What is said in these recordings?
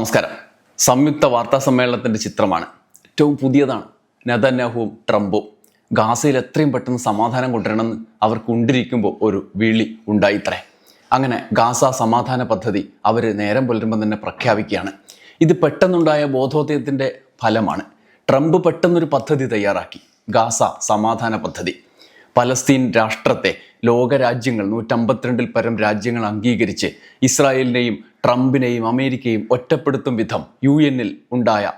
നമസ്കാരം. സംയുക്ത വാർത്താ സമ്മേളനത്തിന്റെ ചിത്രമാണ്. ഏറ്റവും പുതിയതാണ്. നെതന്യാഹുവും ട്രംപും ഗാസയിൽ എത്രയും പെട്ടെന്ന് സമാധാനം കൊണ്ടുവരണമെന്ന് അവർ കൊണ്ടിരിക്കുമ്പോൾ ഒരു വിളി ഉണ്ടായിത്രേ. അങ്ങനെ ഗാസ സമാധാന പദ്ധതി അവർ നേരം പുലരുമ്പോൾ തന്നെ പ്രഖ്യാപിക്കുകയാണ്. ഇത് പെട്ടെന്നുണ്ടായ ബോധോദയത്തിന്റെ ഫലമാണ്. ട്രംപ് പെട്ടെന്നൊരു പദ്ധതി തയ്യാറാക്കി. ഗാസ സമാധാന പദ്ധതി. പലസ്തീൻ രാഷ്ട്രത്തെ ലോകരാജ്യങ്ങൾ നൂറ്റമ്പത്തിരണ്ടിൽ പരം രാജ്യങ്ങൾ അംഗീകരിച്ച് ഇസ്രായേലിനെയും ട്രംപിനെയും അമേരിക്കയും ഒറ്റപ്പെടുത്തും വിധം യു എന്നിൽ ഉണ്ടായ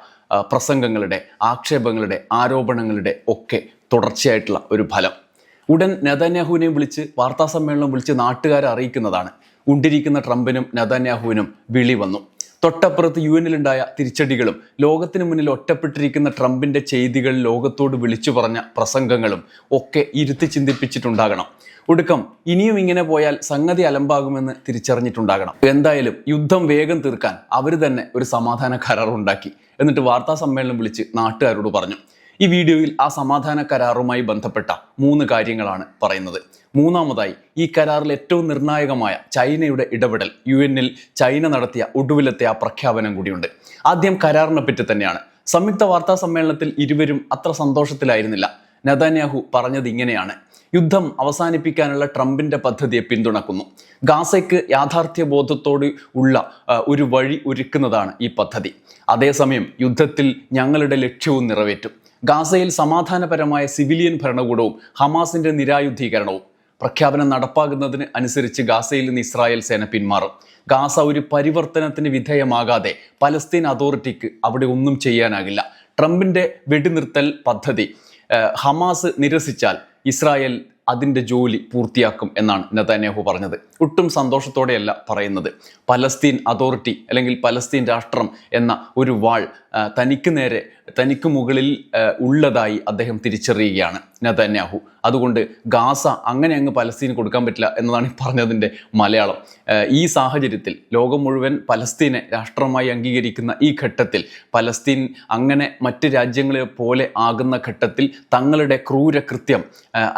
പ്രസംഗങ്ങളുടെ ആക്ഷേപങ്ങളുടെ ആരോപണങ്ങളുടെ ഒക്കെ തുടർച്ചയായിട്ടുള്ള ഒരു ഫലം. ഉടൻ നെതന്യാഹുവിനെയും വിളിച്ച് വാർത്താ സമ്മേളനം വിളിച്ച് നാട്ടുകാരെ അറിയിക്കുന്നതാണ്. ഉണ്ടിരിക്കുന്ന ട്രംപിനും നെതന്യാഹുവിനും വിളി വന്നു. തൊട്ടപ്പുറത്ത് യു എന്നിലുണ്ടായ തിരിച്ചടികളും ലോകത്തിന് മുന്നിൽ ഒറ്റപ്പെട്ടിരിക്കുന്ന ട്രംപിന്റെ ചെയ്തികൾ ലോകത്തോട് വിളിച്ചു പറഞ്ഞ പ്രസംഗങ്ങളും ഒക്കെ ഇരുത്തി ചിന്തിപ്പിച്ചിട്ടുണ്ടാകണം. ഒടുക്കം ഇനിയും ഇങ്ങനെ പോയാൽ സംഗതി അലമ്പാകുമെന്ന് തിരിച്ചറിഞ്ഞിട്ടുണ്ടാകണം. എന്തായാലും യുദ്ധം വേഗം തീർക്കാൻ അവർ തന്നെ ഒരു സമാധാന കരാർ ഉണ്ടാക്കി എന്നിട്ട് വാർത്താ സമ്മേളനം വിളിച്ച് നാട്ടുകാരോട് പറഞ്ഞു. ഈ വീഡിയോയിൽ ആ സമാധാന കരാറുമായി ബന്ധപ്പെട്ട മൂന്ന് കാര്യങ്ങളാണ് പറയുന്നത്. മൂന്നാമതായി ഈ കരാറിൽ ഏറ്റവും നിർണായകമായ ചൈനയുടെ ഇടപെടൽ യു എന്നിൽ ചൈന നടത്തിയ ഒടുവിലത്തെ ആ പ്രഖ്യാപനം കൂടിയുണ്ട്. ആദ്യം കരാറിനെ പറ്റി തന്നെയാണ്. സംയുക്ത വാർത്താ സമ്മേളനത്തിൽ ഇരുവരും അത്ര സന്തോഷത്തിലായിരുന്നില്ല. നദാന്യാഹു പറഞ്ഞത് ഇങ്ങനെയാണ്. യുദ്ധം അവസാനിപ്പിക്കാനുള്ള ട്രംപിന്റെ പദ്ധതിയെ പിന്തുണക്കുന്നു. ഗാസയ്ക്ക് യാഥാർത്ഥ്യ ബോധത്തോട് ഉള്ള ഒരു വഴി ഒരുക്കുന്നതാണ് ഈ പദ്ധതി. അതേസമയം യുദ്ധത്തിൽ ഞങ്ങളുടെ ലക്ഷ്യവും നിറവേറ്റും. ഗാസയിൽ സമാധാനപരമായ സിവിലിയൻ ഭരണകൂടവും ഹമാസിന്റെ നിരായുധീകരണവും. പ്രഖ്യാപനം നടപ്പാകുന്നതിന് അനുസരിച്ച് ഗാസയിൽ നിന്ന് ഇസ്രായേൽ സേന പിന്മാറും. ഗാസ ഒരു പരിവർത്തനത്തിന് വിധേയമാകാതെ പലസ്തീൻ അതോറിറ്റിക്ക് അവിടെ ഒന്നും ചെയ്യാനാകില്ല. ട്രംപിന്റെ വെടിനിർത്തൽ പദ്ധതി ഹമാസ് നിരസിച്ചാൽ ഇസ്രായേൽ അതിന്റെ ജോലി പൂർത്തിയാക്കും എന്നാണ് നെതാന്യാഹു പറഞ്ഞത്. ഒട്ടും സന്തോഷത്തോടെയല്ല പറയുന്നത്. പലസ്തീൻ അതോറിറ്റി അല്ലെങ്കിൽ പലസ്തീൻ രാഷ്ട്രം എന്ന ഒരു വാൾ തനിക്ക് നേരെ തനിക്ക് മുകളിൽ ഉള്ളതായി അദ്ദേഹം തിരിച്ചറിയുകയാണ് നതന്യാഹു. അതുകൊണ്ട് ഗാസ അങ്ങനെ അങ്ങ് പലസ്തീന് കൊടുക്കാൻ പറ്റില്ല എന്നതാണ് ഈ പറഞ്ഞതിന്റെ മലയാളം. ഈ സാഹചര്യത്തിൽ ലോകം മുഴുവൻ പലസ്തീനെ രാഷ്ട്രമായി അംഗീകരിക്കുന്ന ഈ ഘട്ടത്തിൽ പലസ്തീൻ അങ്ങനെ മറ്റ് രാജ്യങ്ങളെ പോലെ ആകുന്ന ഘട്ടത്തിൽ തങ്ങളുടെ ക്രൂരകൃത്യം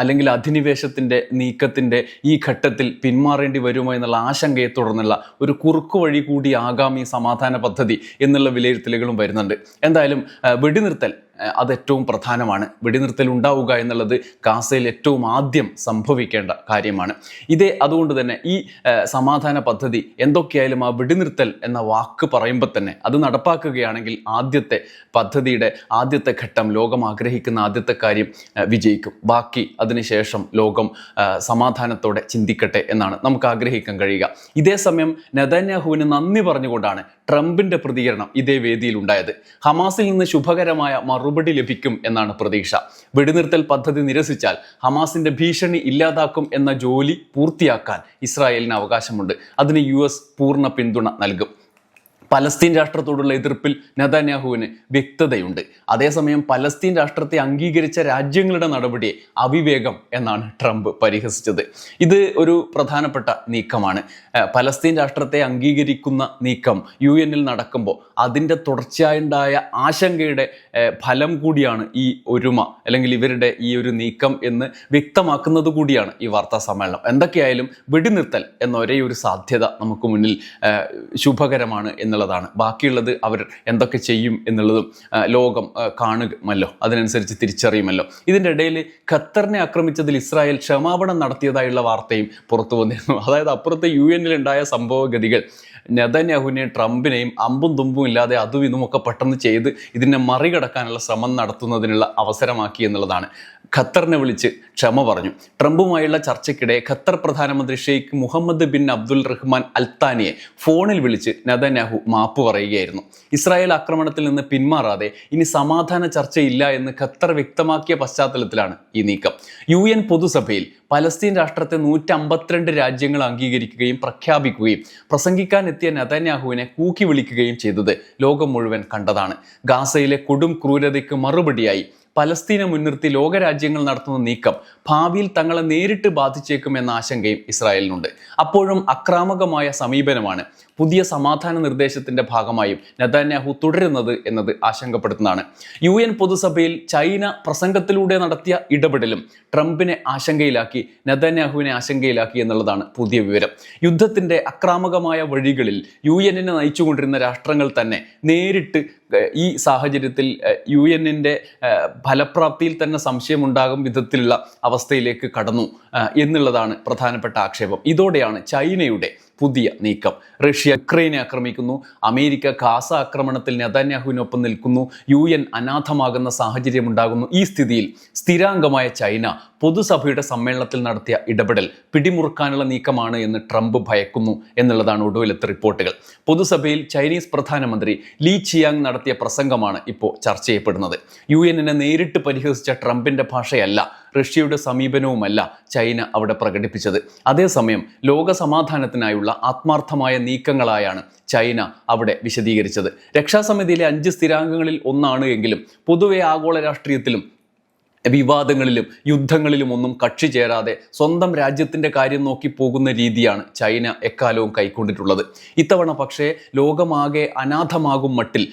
അല്ലെങ്കിൽ അധിനിവേശത്തിന്റെ നീക്കത്തിന്റെ ഈ ഘട്ടത്തിൽ പിന്മാറേണ്ടി വരുമോ എന്നുള്ള ആശങ്കയെ തുടർന്നുള്ള ഒരു കുറുക്കു വഴി കൂടിയാകാം ഈ സമാധാന പദ്ധതി എന്നുള്ള വിലയിരുത്തലുകളും വരുന്നുണ്ട്. എന്തായാലും വെടിനിർത്തൽ. അത് ഏറ്റവും പ്രധാനമാണ്. വെടിനിർത്തൽ ഉണ്ടാവുക എന്നുള്ളത് ഗാസയിൽ ഏറ്റവും ആദ്യം സംഭവിക്കേണ്ട കാര്യമാണ്. ഇതേ അതുകൊണ്ട് തന്നെ ഈ സമാധാന പദ്ധതി എന്തൊക്കെയായാലും ആ വെടിനിർത്തൽ എന്ന വാക്ക് പറയുമ്പോൾ തന്നെ അത് നടപ്പാക്കുകയാണെങ്കിൽ ആദ്യത്തെ പദ്ധതിയുടെ ആദ്യത്തെ ഘട്ടം ലോകം ആഗ്രഹിക്കുന്ന ആദ്യത്തെ കാര്യം വിജയിക്കും. ബാക്കി അതിനുശേഷം ലോകം സമാധാനത്തോടെ ചിന്തിക്കട്ടെ എന്നാണ് നമുക്ക് ആഗ്രഹിക്കാൻ കഴിയുക. ഇതേ സമയം നെതന്യാഹുവിന് നന്ദി പറഞ്ഞുകൊണ്ടാണ് ട്രംപിന്റെ പ്രതികരണം ഇതേ വേദിയിൽ ഉണ്ടായത്. ഹമാസിൽ നിന്ന് ശുഭകരമായ മറുപടി ലഭിക്കും എന്നാണ് പ്രതീക്ഷ. വെടിനിർത്തൽ പദ്ധതി നിരസിച്ചാൽ ഹമാസിന്റെ ഭീഷണി ഇല്ലാതാക്കും എന്ന ജോലി പൂർത്തിയാക്കാൻ ഇസ്രായേലിന് അവകാശമുണ്ട്. അതിന് യു പൂർണ പിന്തുണ നൽകും. പലസ്തീൻ രാഷ്ട്രത്തോടുള്ള എതിർപ്പിൽ നദാന്യാഹുവിന് വ്യക്തതയുണ്ട്. അതേസമയം പലസ്തീൻ രാഷ്ട്രത്തെ അംഗീകരിച്ച രാജ്യങ്ങളുടെ നടപടിയെ അവിവേകം എന്നാണ് ട്രംപ് പരിഹസിച്ചത്. ഇത് ഒരു പ്രധാനപ്പെട്ട നീക്കമാണ്. പലസ്തീൻ രാഷ്ട്രത്തെ അംഗീകരിക്കുന്ന നീക്കം യു എന്നിൽ നടക്കുമ്പോൾ അതിന്റെ തുടർച്ചയായുണ്ടായ ആശങ്കയുടെ ഫലം കൂടിയാണ് ഈ ഒരുമ അല്ലെങ്കിൽ ഇവരുടെ ഈ ഒരു നീക്കം എന്ന് വ്യക്തമാക്കുന്നത് കൂടിയാണ് ഈ വാർത്താ സമ്മേളനം. എന്തൊക്കെയായാലും വെടിനിർത്തൽ എന്ന ഒരേ ഒരു സാധ്യത നമുക്ക് മുന്നിൽ ശുഭകരമാണ് ശുഭകരമാണ് എന്നുള്ളതാണ് ബാക്കിയുള്ളത് അവർ എന്തൊക്കെ ചെയ്യും എന്നുള്ളതും ലോകം കാണുമല്ലോ. അതിനനുസരിച്ച് തിരിച്ചറിയുമല്ലോ. ഇതിന്റെ ഇടയിൽ ഖത്തറിനെ ആക്രമിച്ചതിൽ ഇസ്രായേൽ ക്ഷമാപണം നടത്തിയതായുള്ള വാർത്തയും പുറത്തു വന്നിരുന്നു. അതായത് അപ്പുറത്തെ യു എന്നിലുണ്ടായ സംഭവഗതികൾ. നെതന്യാഹുവിനെയും ട്രംപിനെയും അമ്പും തുമ്പും ഇല്ലാതെ അതും ഇതുമൊക്കെ പെട്ടെന്ന് ചെയ്ത് ഇതിനെ മറികടക്കാനുള്ള ശ്രമം നടത്തുന്നതിനുള്ള അവസരമാക്കി എന്നുള്ളതാണ്. ഖത്തറിനെ വിളിച്ച് ക്ഷമ പറഞ്ഞു. ട്രംപുമായുള്ള ചർച്ചയ്ക്കിടെ ഖത്തർ പ്രധാനമന്ത്രി Sheikh Mohammed bin Abdul Rahman അൽത്താനിയെ ഫോണിൽ വിളിച്ച് നെതന്യാഹു മാപ്പ് പറയുകയായിരുന്നു. ഇസ്രായേൽ ആക്രമണത്തിൽ നിന്ന് പിന്മാറാതെ ഇനി സമാധാന ചർച്ചയില്ല എന്ന് ഖത്തർ വ്യക്തമാക്കിയ പശ്ചാത്തലത്തിലാണ് ഈ നീക്കം. യു എൻ പൊതുസഭയിൽ പലസ്തീൻ രാഷ്ട്രത്തെ നൂറ്റി അമ്പത്തിരണ്ട് രാജ്യങ്ങൾ അംഗീകരിക്കുകയും പ്രഖ്യാപിക്കുകയും പ്രസംഗിക്കാൻ എത്തിയ നെതന്യാഹുവിനെ കൂക്കി വിളിക്കുകയും ചെയ്തത് ലോകം മുഴുവൻ കണ്ടതാണ്. ഗാസയിലെ കൊടും ക്രൂരതയ്ക്ക് മറുപടിയായി പലസ്തീനെ മുൻനിർത്തി ലോകരാജ്യങ്ങൾ നടത്തുന്ന നീക്കം ഭാവിയിൽ തങ്ങളെ നേരിട്ട് ബാധിച്ചേക്കും എന്ന ആശങ്കയും ഇസ്രായേലിനുണ്ട്. അപ്പോഴും അക്രാമകമായ സമീപനമാണ് പുതിയ സമാധാന നിർദ്ദേശത്തിന്റെ ഭാഗമായും നെതാന്യാഹു തുടരുന്നത് എന്നത് ആശങ്കപ്പെടുത്തുന്നതാണ്. യു എൻ പൊതുസഭയിൽ ചൈന പ്രസംഗത്തിലൂടെ നടത്തിയ ഇടപെടലും ട്രംപിനെ ആശങ്കയിലാക്കി നെതാന്യാഹുവിനെ ആശങ്കയിലാക്കി എന്നുള്ളതാണ് പുതിയ വിവരം. യുദ്ധത്തിന്റെ അക്രാമകമായ വഴികളിൽ യു എന്നിനെ നയിച്ചുകൊണ്ടിരുന്ന രാഷ്ട്രങ്ങൾ തന്നെ നേരിട്ട് ഈ സാഹചര്യത്തിൽ യു എന്നിന്റെ ഫലപ്രാപ്തിയിൽ തന്നെ സംശയമുണ്ടാകും വിധത്തിലുള്ള അവസ്ഥയിലേക്ക് കടന്നു എന്നുള്ളതാണ് പ്രധാനപ്പെട്ട ആക്ഷേപം. ഇതോടെയാണ് ചൈനയുടെ പുതിയ നീക്കം. റഷ്യ യുക്രൈനെ ആക്രമിക്കുന്നു അമേരിക്ക ഗാസ ആക്രമണത്തിൽ നെതാന്യാഹുവിനൊപ്പം നിൽക്കുന്നു യു എൻ അനാഥമാകുന്ന സാഹചര്യമുണ്ടാകുന്നു. ഈ സ്ഥിതിയിൽ സ്ഥിരാംഗമായ ചൈന പൊതുസഭയുടെ സമ്മേളനത്തിൽ നടത്തിയ ഇടപെടൽ പിടിമുറുക്കാനുള്ള നീക്കമാണ് എന്ന് ട്രംപ് ഭയക്കുന്നു എന്നുള്ളതാണ് ഒടുവിലത്തെ റിപ്പോർട്ടുകൾ. പൊതുസഭയിൽ ചൈനീസ് പ്രധാനമന്ത്രി ലീ ചിയാങ് നടത്തിയ പ്രസംഗമാണ് ഇപ്പോൾ ചർച്ച ചെയ്യപ്പെടുന്നത്. യു എന്നിനെ നേരിട്ട് പരിഹസിച്ച ട്രംപിന്റെ ഭാഷയല്ല റഷ്യയുടെ സമീപനവുമല്ല ചൈന അവിടെ പ്രകടിപ്പിച്ചത്. അതേസമയം ലോക സമാധാനത്തിനായുള്ള ആത്മാർത്ഥമായ നീക്കങ്ങളായാണ് ചൈന അവിടെ വിശദീകരിച്ചത്. രക്ഷാസമിതിയിലെ അഞ്ച് സ്ഥിരാംഗങ്ങളിൽ ഒന്നാണ് എങ്കിലും പൊതുവെ ആഗോള രാഷ്ട്രീയത്തിലും വിവാദങ്ങളിലും യുദ്ധങ്ങളിലും ഒന്നും കക്ഷി ചേരാതെ സ്വന്തം രാജ്യത്തിന്റെ കാര്യം നോക്കി പോകുന്ന രീതിയാണ് ചൈന എക്കാലവും കൈക്കൊണ്ടിട്ടുള്ളത്. ഇത്തവണ പക്ഷേ ലോകമാകെ അനാഥമാകും മട്ടിൽ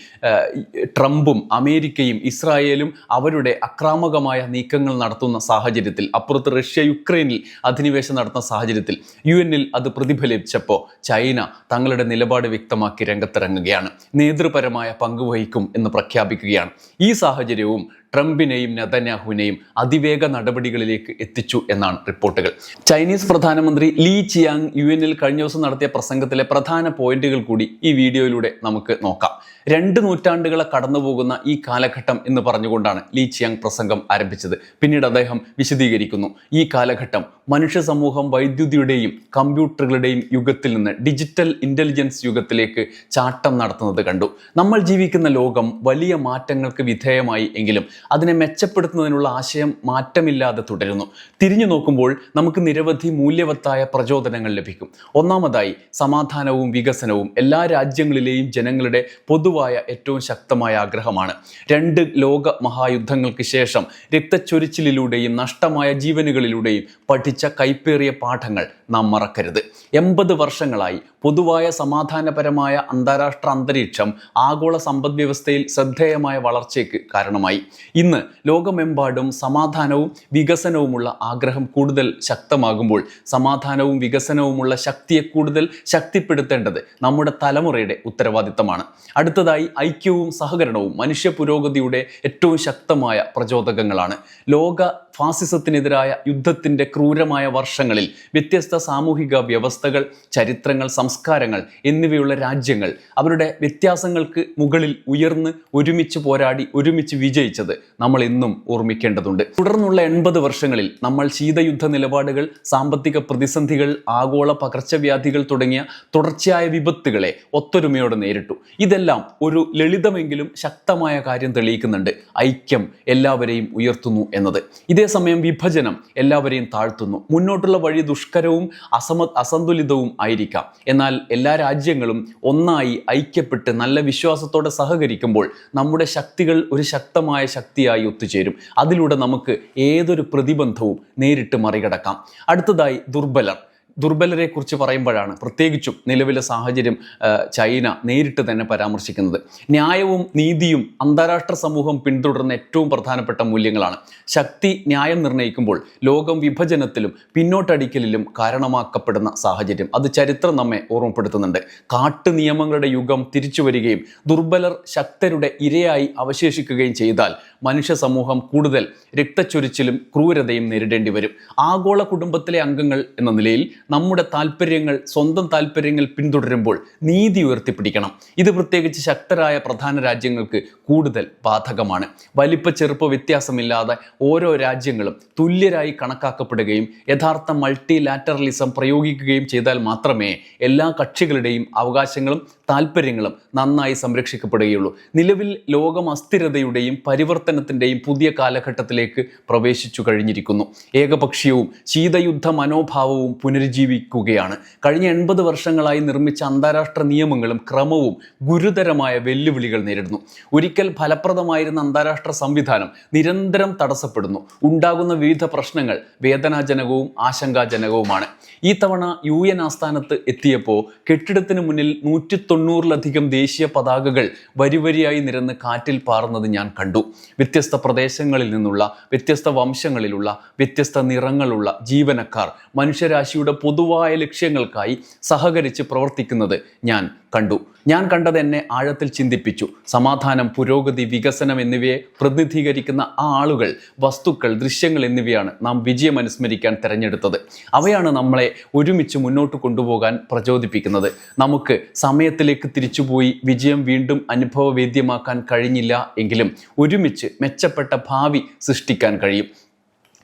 ട്രംപും അമേരിക്കയും ഇസ്രായേലും അവരുടെ അക്രാമകമായ നീക്കങ്ങൾ നടത്തുന്ന സാഹചര്യത്തിൽ അപ്പുറത്ത് റഷ്യ യുക്രൈനിൽ അധിനിവേശം നടത്തുന്ന സാഹചര്യത്തിൽ യു എന്നിൽ അത് പ്രതിഫലിച്ചപ്പോൾ ചൈന തങ്ങളുടെ നിലപാട് വ്യക്തമാക്കി രംഗത്തിറങ്ങുകയാണ്. നേതൃപരമായ പങ്കുവഹിക്കും എന്ന് പ്രഖ്യാപിക്കുകയാണ്. ഈ സാഹചര്യവും ട്രംപിനെയും നെതന്യാഹുവിനെയും അതിവേഗ നടപടികളിലേക്ക് എത്തിച്ചു എന്നാണ് റിപ്പോർട്ടുകൾ. ചൈനീസ് പ്രധാനമന്ത്രി ലീ ചിയാങ് യു കഴിഞ്ഞ ദിവസം നടത്തിയ പ്രസംഗത്തിലെ പ്രധാന പോയിന്റുകൾ കൂടി ഈ വീഡിയോയിലൂടെ നമുക്ക് നോക്കാം. രണ്ട് നൂറ്റാണ്ടുകളെ കടന്നു പോകുന്ന ഈ കാലഘട്ടം എന്ന് പറഞ്ഞുകൊണ്ടാണ് ലീ ചിയാങ് പ്രസംഗം ആരംഭിച്ചത്. പിന്നീട് അദ്ദേഹം വിശദീകരിക്കുന്നു. ഈ കാലഘട്ടം മനുഷ്യ സമൂഹം വൈദ്യുതിയുടെയും കമ്പ്യൂട്ടറുകളുടെയും യുഗത്തിൽ നിന്ന് ഡിജിറ്റൽ ഇന്റലിജൻസ് യുഗത്തിലേക്ക് ചാട്ടം നടത്തുന്നത് കണ്ടു. നമ്മൾ ജീവിക്കുന്ന ലോകം വലിയ മാറ്റങ്ങൾക്ക് വിധേയമായി എങ്കിലും അതിനെ മെച്ചപ്പെടുത്തുന്നതിനുള്ള ആശയം മാറ്റമില്ലാതെ തുടരുന്നു. തിരിഞ്ഞു നോക്കുമ്പോൾ നമുക്ക് നിരവധി മൂല്യവത്തായ പ്രചോദനങ്ങൾ ലഭിക്കും. ഒന്നാമതായി സമാധാനവും വികസനവും എല്ലാ രാജ്യങ്ങളിലെയും ജനങ്ങളുടെ പൊതുവായ ഏറ്റവും ശക്തമായ ആഗ്രഹമാണ്. രണ്ട് ലോക മഹായുദ്ധങ്ങൾക്ക് ശേഷം രക്തച്ചൊരിച്ചിലിലൂടെയും നഷ്ടമായ ജീവനുകളിലൂടെയും പഠിച്ച കൈപ്പേറിയ പാഠങ്ങൾ നാം മറക്കരുത്. എൺപത് വർഷങ്ങളായി പൊതുവായ സമാധാനപരമായ അന്താരാഷ്ട്ര അന്തരീക്ഷം ആഗോള സമ്പദ് വ്യവസ്ഥയിൽ ശ്രദ്ധേയമായ വളർച്ചയ്ക്ക് കാരണമായി. ഇന്ന് ലോകമെമ്പാടും സമാധാനവും വികസനവുമുള്ള ആഗ്രഹം കൂടുതൽ ശക്തമാകുമ്പോൾ സമാധാനവും വികസനവുമുള്ള ശക്തിയെ കൂടുതൽ ശക്തിപ്പെടുത്തേണ്ടത് നമ്മുടെ തലമുറയുടെ ഉത്തരവാദിത്തമാണ്. അടുത്തതായി ഐക്യവും സഹകരണവും മനുഷ്യ പുരോഗതിയുടെ ഏറ്റവും ശക്തമായ പ്രചോദകങ്ങളാണ്. ലോക ഫാസിസത്തിനെതിരായ യുദ്ധത്തിന്റെ ക്രൂരമായ വർഷങ്ങളിൽ വ്യത്യസ്ത സാമൂഹിക വ്യവസ്ഥകൾ ചരിത്രങ്ങൾ സംസ്കാരങ്ങൾ എന്നിവയുള്ള രാജ്യങ്ങൾ അവരുടെ വ്യത്യാസങ്ങൾക്ക് മുകളിൽ ഉയർന്ന് ഒരുമിച്ച് പോരാടി ഒരുമിച്ച് വിജയിച്ചത് നമ്മൾ ഇന്നും ഓർമ്മിക്കേണ്ടതുണ്ട്. തുടർന്നുള്ള എൺപത് വർഷങ്ങളിൽ നമ്മൾ ശീതയുദ്ധ നിലപാടുകൾ സാമ്പത്തിക പ്രതിസന്ധികൾ ആഗോള പകർച്ചവ്യാധികൾ തുടങ്ങിയ തുടർച്ചയായ വിപത്തുകളെ ഒത്തൊരുമയോടെ നേരിട്ടു. ഇതെല്ലാം ഒരു ലളിതമെങ്കിലും ശക്തമായ കാര്യം തെളിയിക്കുന്നുണ്ട്. ഐക്യം എല്ലാവരെയും ഉയർത്തുന്നു എന്നത്. ഇതേസമയം വിഭജനം എല്ലാവരെയും താഴ്ത്തുന്നു. മുന്നോട്ടുള്ള വഴി ദുഷ്കരവും അസമ അസന്തുലിതവും ആയിരിക്കാം. എന്നാൽ എല്ലാ രാജ്യങ്ങളും ഒന്നായി ഐക്യപ്പെട്ട് നല്ല വിശ്വാസത്തോടെ സഹകരിക്കുമ്പോൾ നമ്മുടെ ശക്തികൾ ഒരു ശക്തമായ ശക്തിയായി ഒത്തുചേരും. അതിലൂടെ നമുക്ക് ഏതൊരു പ്രതിബന്ധവും നേരിട്ട് മറികടക്കാം. അടുത്തതായി ദുർബലർ. ദുർബലരെ കുറിച്ച് പറയുമ്പോഴാണ് പ്രത്യേകിച്ചും നിലവിലെ സാഹചര്യം ചൈന നേരിട്ട് തന്നെ പരാമർശിക്കുന്നത്. ന്യായവും നീതിയും അന്താരാഷ്ട്ര സമൂഹം പിന്തുടരുന്ന ഏറ്റവും പ്രധാനപ്പെട്ട മൂല്യങ്ങളാണ്. ശക്തി ന്യായം നിർണയിക്കുമ്പോൾ ലോകം വിഭജനത്തിലും പിന്നോട്ടടിക്കലിലും കാരണമാക്കപ്പെടുന്ന സാഹചര്യം. അത് ചരിത്രം നമ്മെ ഓർമ്മപ്പെടുത്തുന്നുണ്ട്. കാട്ടു നിയമങ്ങളുടെ യുഗം തിരിച്ചു വരികയും ദുർബലർ ശക്തരുടെ ഇരയായി അവശേഷിക്കുകയും ചെയ്താൽ മനുഷ്യ സമൂഹം കൂടുതൽ രക്തച്ചൊരിച്ചിലും ക്രൂരതയും നേരിടേണ്ടി വരും. ആഗോള കുടുംബത്തിലെ അംഗങ്ങൾ എന്ന നിലയിൽ നമ്മുടെ താല്പര്യങ്ങൾ സ്വന്തം താല്പര്യങ്ങൾ പിന്തുടരുമ്പോൾ നീതി ഉയർത്തിപ്പിടിക്കണം. ഇത് പ്രത്യേകിച്ച് ശക്തരായ പ്രധാന രാജ്യങ്ങൾക്ക് കൂടുതൽ ബാധകമാണ്. വലിപ്പ ചെറുപ്പ വ്യത്യാസമില്ലാതെ ഓരോ രാജ്യങ്ങളും തുല്യരായി കണക്കാക്കപ്പെടുകയും യഥാർത്ഥ മൾട്ടി ലാറ്ററലിസം പ്രയോഗിക്കുകയും ചെയ്താൽ മാത്രമേ എല്ലാ കക്ഷികളുടെയും അവകാശങ്ങളും താല്പര്യങ്ങളും നന്നായി സംരക്ഷിക്കപ്പെടുകയുള്ളൂ. നിലവിൽ ലോകം അസ്ഥിരതയുടെയും പരിവർത്തനത്തിന്റെയും പുതിയ കാലഘട്ടത്തിലേക്ക് പ്രവേശിച്ചു കഴിഞ്ഞിരിക്കുന്നു. ഏകപക്ഷീയവും ശീതയുദ്ധ മനോഭാവവും പുനരുജ്ജീവിക്കുകയാണ്. കഴിഞ്ഞ എൺപത് വർഷങ്ങളായി നിർമ്മിച്ച അന്താരാഷ്ട്ര നിയമങ്ങളും ക്രമവും ഗുരുതരമായ വെല്ലുവിളികൾ നേരിടുന്നു. ഒരിക്കൽ ഫലപ്രദമായിരുന്ന അന്താരാഷ്ട്ര സംവിധാനം നിരന്തരം തടസ്സപ്പെടുന്നു. ഉണ്ടാകുന്ന വിവിധ പ്രശ്നങ്ങൾ വേദനാജനകവും ആശങ്കാജനകവുമാണ്. ഈ തവണ യു എൻ ആസ്ഥാനത്ത് എത്തിയപ്പോൾ കെട്ടിടത്തിന് മുന്നിൽ നൂറ്റി തൊണ്ണൂറിലധികം ദേശീയ പതാകകൾ വരിവരിയായി നിരന്ന് കാറ്റിൽ പാറുന്നത് ഞാൻ കണ്ടു. വ്യത്യസ്ത പ്രദേശങ്ങളിൽ നിന്നുള്ള വ്യത്യസ്ത വംശങ്ങളിലുള്ള വ്യത്യസ്ത നിറങ്ങളുള്ള ജീവനക്കാർ മനുഷ്യരാശിയുടെ പൊതുവായ ലക്ഷ്യങ്ങൾക്കായി സഹകരിച്ച് പ്രവർത്തിക്കുന്നത് ഞാൻ കണ്ടു. ഞാൻ കണ്ടത് എന്നെ ആഴത്തിൽ ചിന്തിപ്പിച്ചു. സമാധാനം പുരോഗതി വികസനം എന്നിവയെ പ്രതിനിധീകരിക്കുന്ന ആ ആളുകൾ വസ്തുക്കൾ ദൃശ്യങ്ങൾ എന്നിവയാണ് നാം വിജയം അനുസ്മരിക്കാൻ തിരഞ്ഞെടുത്തത്. അവയാണ് നമ്മളെ ഒരുമിച്ച് മുന്നോട്ട് കൊണ്ടുപോകാൻ പ്രചോദിപ്പിക്കുന്നത്. നമുക്ക് സമയത്തിലേക്ക് തിരിച്ചുപോയി വിജയം വീണ്ടും അനുഭവവേദ്യമാക്കാൻ കഴിഞ്ഞില്ല എങ്കിലും ഒരുമിച്ച് മെച്ചപ്പെട്ട ഭാവി സൃഷ്ടിക്കാൻ കഴിയും.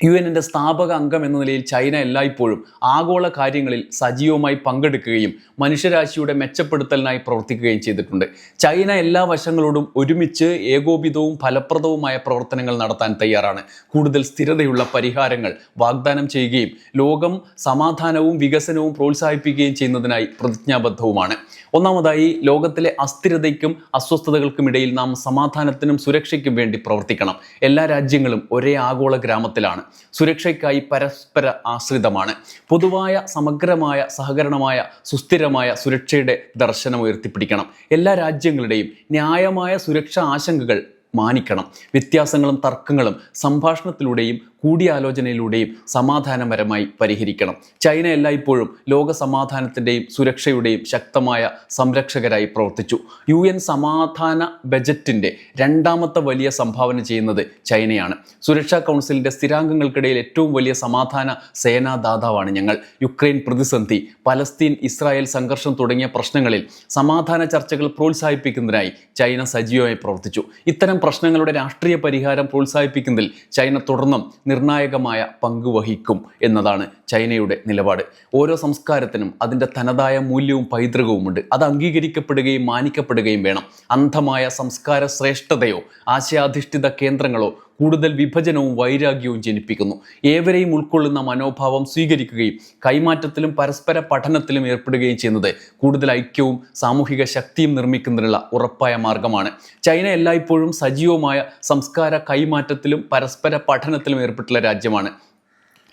യു എന്നിന്റെ സ്ഥാപക അംഗം എന്ന നിലയിൽ ചൈന എല്ലായ്പ്പോഴും ആഗോള കാര്യങ്ങളിൽ സജീവമായി പങ്കെടുക്കുകയും മനുഷ്യരാശിയുടെ മെച്ചപ്പെടുത്തലിനായി പ്രവർത്തിക്കുകയും ചെയ്തിട്ടുണ്ട്. ചൈന എല്ലാ വശങ്ങളോടും ഒരുമിച്ച് ഏകോപിതവും ഫലപ്രദവുമായ പ്രവർത്തനങ്ങൾ നടത്താൻ തയ്യാറാണ്. കൂടുതൽ സ്ഥിരതയുള്ള പരിഹാരങ്ങൾ വാഗ്ദാനം ചെയ്യുകയും ലോകം സമാധാനവും വികസനവും പ്രോത്സാഹിപ്പിക്കുകയും ചെയ്യുന്നതിനായി പ്രതിജ്ഞാബദ്ധവുമാണ്. ഒന്നാമതായി ലോകത്തിലെ അസ്ഥിരതയ്ക്കും അസ്വസ്ഥതകൾക്കും ഇടയിൽ നാം സമാധാനത്തിനും സുരക്ഷയ്ക്കും വേണ്ടി പ്രവർത്തിക്കണം. എല്ലാ രാജ്യങ്ങളും ഒരേ ആഗോള ഗ്രാമത്തിലാണ്. സുരക്ഷയ്ക്കായി പരസ്പര ആശ്രിതമാണ്. പൊതുവായ സമഗ്രമായ സഹകരണമായ സുസ്ഥിരമായ സുരക്ഷയുടെ ദർശനം ഉയർത്തിപ്പിടിക്കണം. എല്ലാ രാജ്യങ്ങളുടെയും ന്യായമായ സുരക്ഷാ ആശങ്കകൾ മാനിക്കണം. വ്യത്യാസങ്ങളും തർക്കങ്ങളും സംഭാഷണത്തിലൂടെയും കൂടിയാലോചനയിലൂടെയും സമാധാനപരമായി പരിഹരിക്കണം. ചൈന എല്ലായ്പ്പോഴും ലോക സമാധാനത്തിന്റെയും സുരക്ഷയുടെയും ശക്തമായ സംരക്ഷകരായി പ്രവർത്തിച്ചു. യു എൻ സമാധാന ബജറ്റിന്റെ രണ്ടാമത്തെ വലിയ സംഭാവന ചെയ്യുന്നത് ചൈനയാണ്. സുരക്ഷാ കൗൺസിലിന്റെ സ്ഥിരാംഗങ്ങൾക്കിടയിൽ ഏറ്റവും വലിയ സമാധാന സേനാദാതാവാണ് ഞങ്ങൾ. യുക്രൈൻ പ്രതിസന്ധി പലസ്തീൻ ഇസ്രായേൽ സംഘർഷം തുടങ്ങിയ പ്രശ്നങ്ങളിൽ സമാധാന ചർച്ചകൾ പ്രോത്സാഹിപ്പിക്കുന്നതിനായി ചൈന സജീവമായി പ്രവർത്തിച്ചു. ഇത്തരം പ്രശ്നങ്ങളുടെ രാഷ്ട്രീയ പരിഹാരം പ്രോത്സാഹിപ്പിക്കുന്നതിൽ ചൈന തുടർന്നും നിർണായകമായ പങ്ക് വഹിക്കും എന്നതാണ് ചൈനയുടെ നിലപാട്. ഓരോ സംസ്കാരത്തിനും അതിന്റെ തനതായ മൂല്യവും പൈതൃകവുമുണ്ട്. അത് അംഗീകരിക്കപ്പെടുകയും മാനിക്കപ്പെടുകയും വേണം. അന്ധമായ സംസ്കാര ശ്രേഷ്ഠതയോ ആശയാധിഷ്ഠിത കേന്ദ്രങ്ങളോ കൂടുതൽ വിഭജനവും വൈരാഗ്യവും ജനിപ്പിക്കുന്നു. ഏവരെയും ഉൾക്കൊള്ളുന്ന മനോഭാവം സ്വീകരിക്കുകയും കൈമാറ്റത്തിലും പരസ്പര പഠനത്തിലും ഏർപ്പെടുകയും ചെയ്യുന്നത് കൂടുതൽ ഐക്യവും സാമൂഹിക ശക്തിയും നിർമ്മിക്കുന്നതിനുള്ള ഉറപ്പായ മാർഗമാണ്. ചൈന എല്ലായ്പ്പോഴും സജീവമായ സംസ്കാര കൈമാറ്റത്തിലും പരസ്പര പഠനത്തിലും ഏർപ്പെട്ടുള്ള രാജ്യമാണ്.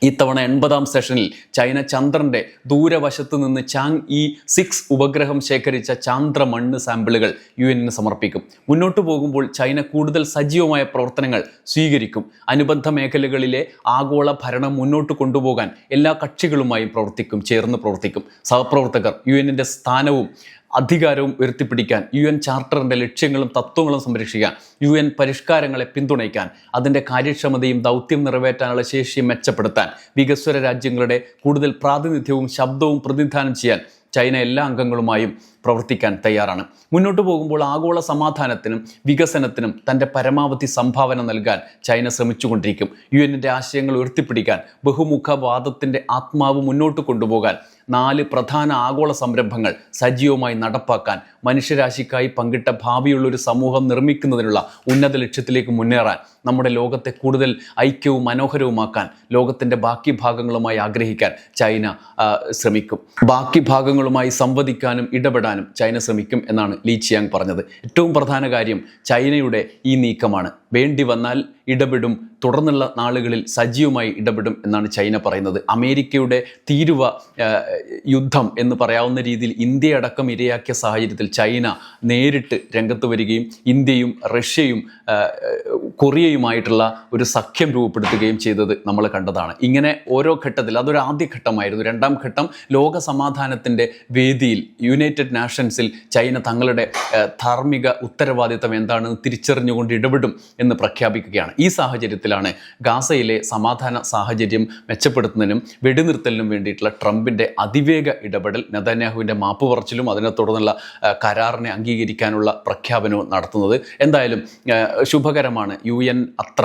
ഇത്തവണ എൺപതാം സെഷനിൽ ചൈന ചന്ദ്രന്റെ ദൂരവശത്ത് നിന്ന് ചാങ് ഇ സിക്സ് ഉപഗ്രഹം ശേഖരിച്ച ചാന്ദ്ര മണ്ണ് സാമ്പിളുകൾ യു എന്നിന് സമർപ്പിക്കും. മുന്നോട്ടു പോകുമ്പോൾ ചൈന കൂടുതൽ സജീവമായ പ്രവർത്തനങ്ങൾ സ്വീകരിക്കും. അനുബന്ധ മേഖലകളിലെ ആഗോള ഭരണം മുന്നോട്ട് കൊണ്ടുപോകാൻ എല്ലാ കക്ഷികളുമായും പ്രവർത്തിക്കും ചേർന്ന് പ്രവർത്തിക്കും. സഹപ്രവർത്തകർ യു എന്നിന്റെ സ്ഥാനവും അധികാരവും ഉയർത്തിപ്പിടിക്കാൻ യു എൻ ചാർട്ടറിന്റെ ലക്ഷ്യങ്ങളും തത്വങ്ങളും സംരക്ഷിക്കാൻ യു എൻ പരിഷ്കാരങ്ങളെ പിന്തുണയ്ക്കാൻ അതിന്റെ കാര്യക്ഷമതയും ദൗത്യം നിറവേറ്റാനുള്ള ശേഷിയും മെച്ചപ്പെടുത്താൻ വികസ്വര രാജ്യങ്ങളുടെ കൂടുതൽ പ്രാതിനിധ്യവും ശബ്ദവും പ്രതിനിധാനം ചെയ്യാൻ ചൈന എല്ലാ അംഗങ്ങളുമായും പ്രവർത്തിക്കാൻ തയ്യാറാണ്. മുന്നോട്ട് പോകുമ്പോൾ ആഗോള സമാധാനത്തിനും വികസനത്തിനും തന്റെ പരമാവധി സംഭാവന നൽകാൻ ചൈന ശ്രമിച്ചുകൊണ്ടിരിക്കും. യു എന്നിന്റെ ആശയങ്ങൾ ഉയർത്തിപ്പിടിക്കാൻ ബഹുമുഖവാദത്തിന്റെ ആത്മാവ് മുന്നോട്ട് കൊണ്ടുപോകാൻ നാല് പ്രധാന ആഗോള സംരംഭങ്ങൾ സജീവമായി നടപ്പാക്കാൻ മനുഷ്യരാശിക്കായി പങ്കിട്ട ഭാവിയുള്ള ഒരു സമൂഹം നിർമ്മിക്കുന്നതിനുള്ള ഉന്നത ലക്ഷ്യത്തിലേക്ക് മുന്നേറാൻ നമ്മുടെ ലോകത്തെ കൂടുതൽ ഐക്യവും മനോഹരവുമാക്കാൻ ലോകത്തിന്റെ ബാക്കി ഭാഗങ്ങളുമായി ആഗ്രഹിക്കാൻ ചൈന ശ്രമിക്കും. ബാക്കി ഭാഗങ്ങളുമായി സംവദിക്കാനും ഇടപെടാനും ചൈന ശ്രമിക്കും എന്നാണ് ലീ ചിയാങ് പറഞ്ഞത്. ഏറ്റവും പ്രധാന കാര്യം ചൈനയുടെ ഈ നീക്കമാണ്. വേണ്ടി വന്നാൽ ഇടപെടും. തുടർന്നുള്ള നാളുകളിൽ സജീവമായി ഇടപെടും എന്നാണ് ചൈന പറയുന്നത്. അമേരിക്കയുടെ തീരുവ യുദ്ധം എന്ന് പറയാവുന്ന രീതിയിൽ ഇന്ത്യ അടക്കം ഇരയാക്കിയ സാഹചര്യത്തിൽ ചൈന നേരിട്ട് രംഗത്ത് വരികയും ഇന്ത്യയും റഷ്യയും കൊറിയയുമായിട്ടുള്ള ഒരു സഖ്യം രൂപപ്പെടുത്തുകയും ചെയ്തത് നമ്മൾ കണ്ടതാണ്. ഇങ്ങനെ ഓരോ ഘട്ടത്തിൽ അതൊരു ആദ്യ ഘട്ടമായിരുന്നു. രണ്ടാം ഘട്ടം ലോക സമാധാനത്തിന്റെ വേദിയിൽ യുണൈറ്റഡ് നാഷൻസിൽ ചൈന തങ്ങളുടെ ധാർമ്മിക ഉത്തരവാദിത്തം എന്താണെന്ന് തിരിച്ചറിഞ്ഞുകൊണ്ട് ഇടപെടും എന്ന് പ്രഖ്യാപിക്കുകയാണ്. ഈ സാഹചര്യത്തിലാണ് ഗാസയിലെ സമാധാന സാഹചര്യം മെച്ചപ്പെടുത്തുന്നതിനും വെടിനിർത്തലിനും വേണ്ടിയിട്ടുള്ള ട്രംപിന്റെ അതിവേഗ ഇടപെടൽ നെതന്യാഹുവിന്റെ മാപ്പ് പറച്ചിലും അതിനെ തുടർന്നുള്ള കരാറിനെ അംഗീകരിക്കാനുള്ള പ്രഖ്യാപനവും നടത്തുന്നത്. എന്തായാലും ശുഭകരമാണ് യു എൻ അത്ര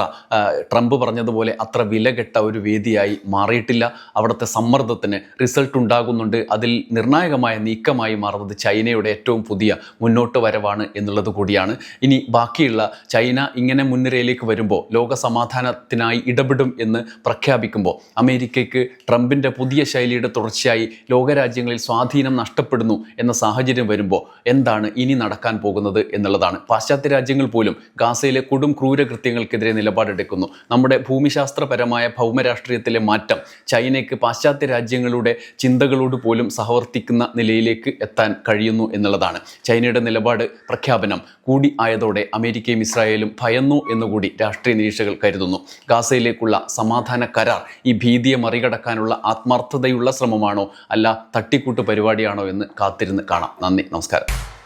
ട്രംപ് പറഞ്ഞതുപോലെ അത്ര വിലകെട്ട ഒരു വേദിയായി മാറിയിട്ടില്ല. അവിടുത്തെ സമ്മർദ്ദത്തിന് റിസൾട്ട് ഉണ്ടാകുന്നുണ്ട്. അതിൽ നിർണായകമായ നീക്കമായി മാറുന്നത് ചൈനയുടെ ഏറ്റവും പുതിയ മുന്നോട്ട് വരവാണ് എന്നുള്ളത് കൂടിയാണ്. ഇനി ബാക്കിയുള്ള ചൈന ഇങ്ങനെ മുൻനിരയിലേക്ക് വരുമ്പോൾ ലോക സമാധാനത്തിനായി ഇടപെടും എന്ന് പ്രഖ്യാപിക്കുമ്പോൾ അമേരിക്കയ്ക്ക് ട്രംപിന്റെ പുതിയ ശൈലിയുടെ തുടർച്ചയായി ലോകരാജ്യങ്ങളിൽ സ്വാധീനം നഷ്ടപ്പെടുന്നു എന്ന സാഹചര്യം വരുമ്പോൾ എന്താണ് ഇനി നടക്കാൻ പോകുന്നത് എന്നുള്ളതാണ്. പാശ്ചാത്യ രാജ്യങ്ങൾ പോലും ഗാസയിലെ കൊടും ക്രൂരകൃത്യങ്ങൾക്കെതിരെ നിലപാടെടുക്കുന്നു. നമ്മുടെ ഭൂമിശാസ്ത്രപരമായ ഭൗമരാഷ്ട്രീയത്തിലെ മാറ്റം ചൈനയ്ക്ക് പാശ്ചാത്യ രാജ്യങ്ങളുടെ ചിന്തകളോട് പോലും സഹവർത്തിക്കുന്ന നിലയിലേക്ക് എത്താൻ കഴിയുന്നു എന്നുള്ളതാണ്. ചൈനയുടെ നിലപാട് പ്രഖ്യാപനം കൂടി ആയതോടെ അമേരിക്കയും ഇസ്രായേലും ഭയന്നു എന്നുകൂടി രാഷ്ട്രീയ നിരീക്ഷകർ കരുതുന്നു. ഗാസയിലേക്കുള്ള സമാധാന കരാർ ഈ ഭീതിയെ മറികടക്കാനുള്ള ആത്മാർത്ഥതയുള്ള ശ്രമമാണോ അല്ല തട്ടിക്കൂട്ട് പരിപാടിയാണോ എന്ന് കാത്തിരുന്ന് കാണാം. നന്ദി നമസ്കാരം.